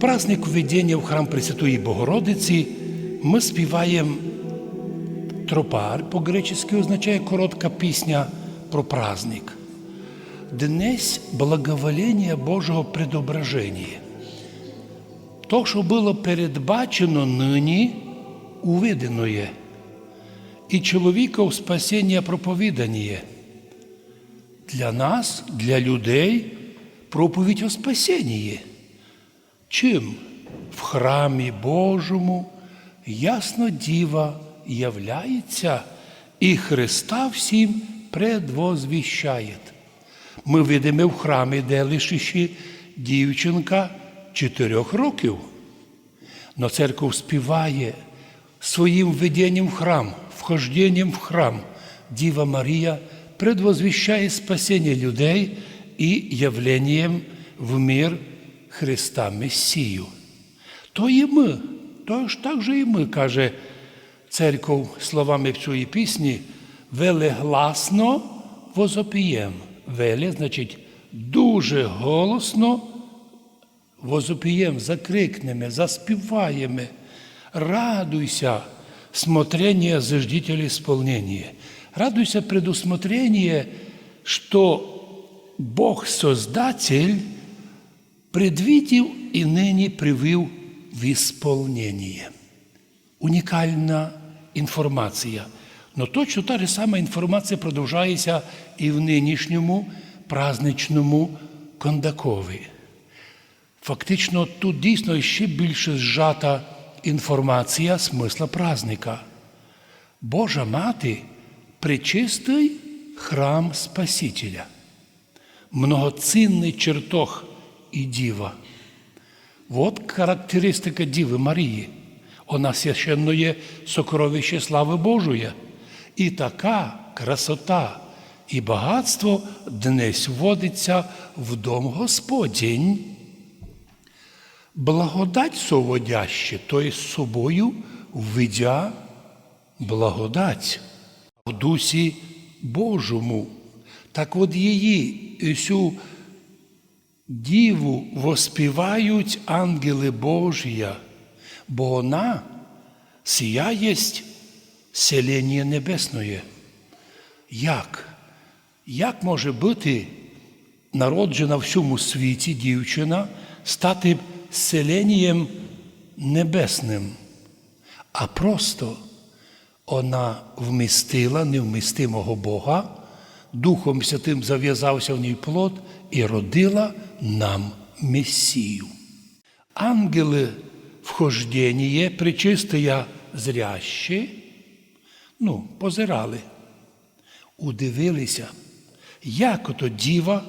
Праздник введення в храм Пресвятої Богородиці ми співаємо тропар, по-гречески означає коротка пісня про праздник. Днесь благоволення Божого предображення. То, що було передбачено нині, увидено є. І чоловіков спасіння проповідання. Для нас, для людей, проповідь о спасінні. Чим в храмі Божому ясно діва являється і Христа всім предвозвіщає. Ми видимо в храмі, де лише дівчинка чотирьох років. Но церков співає своїм введенням в храм, вхожденням в храм. Діва Марія предвозвіщає спасіння людей і явленням в мир Христа Месію. То і ми, то ж так же і ми, каже церков словами в цій пісні, велегласно возопієм. Веле, значить, дуже голосно возопієм, закрикнемо, заспіваємо. Радуйся, смотрение заждителя исполнения. Радуйся предусмотрение, что Бог Создатель предвидів і нині привив в ісполнення. Унікальна інформація. Но точно та ж сама інформація продовжується і в нинішньому праздничному Кондакові. Фактично, тут дійсно ще більше зжата інформація смисла праздника. Божа мати причистий храм Спасителя, многоцінний чертог і діва. Вот характеристика Діви Марії. Вона священно є сокровище слави Божої. І така красота і багатство днесь вводиться в дом Господень. Благодать соводяще, то є з собою введя благодать в дусі Божому. Так от її цю діву воспівають ангели Божія, бо вона сіяєсть селення небесне. Як? Як може бути народжена в всьому світі дівчина стати селенням небесним? А просто вона вмістила невмістимого Бога, Духом Святим зав'язався в ній плод і родила нам Месію. Ангели вхождення, причистия зрящі, ну, позирали, удивилися, як ото діва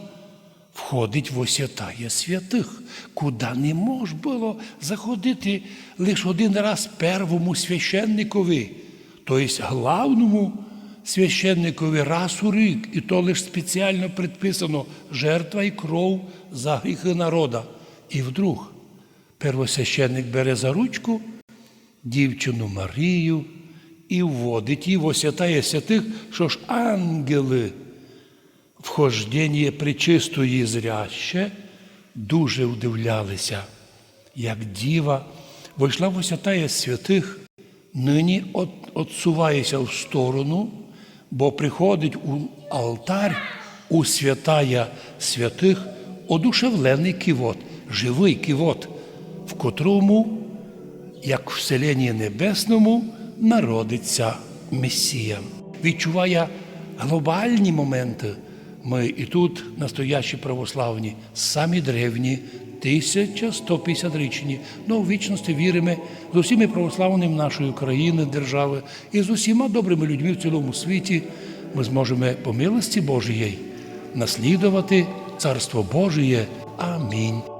входить в освятає святих, куди не мож було заходити лише один раз первому священникові, тобто главному священникові раз у рік, і то лише спеціально предписано жертва і кров за гріхи народа. І вдруг первосвященник бере за ручку дівчину Марію і вводить її в освятає святих, що ж ангели вхождення причистої зряще дуже удивлялися, як діва вийшла в освятає святих, нині от, отсувається в сторону, бо приходить у алтар у святая святих одушевлений кивот, живий кивот, в котрому, як в селенні небесному, народиться Месія. Відчуває глобальні моменти. Ми і тут, настоящі православні, самі древні, 1150-річні, но в вічності віримо з усіми православними нашої країни, держави і з усіма добрими людьми в цілому світі ми зможемо по милості Божої наслідувати Царство Божіє. Амінь.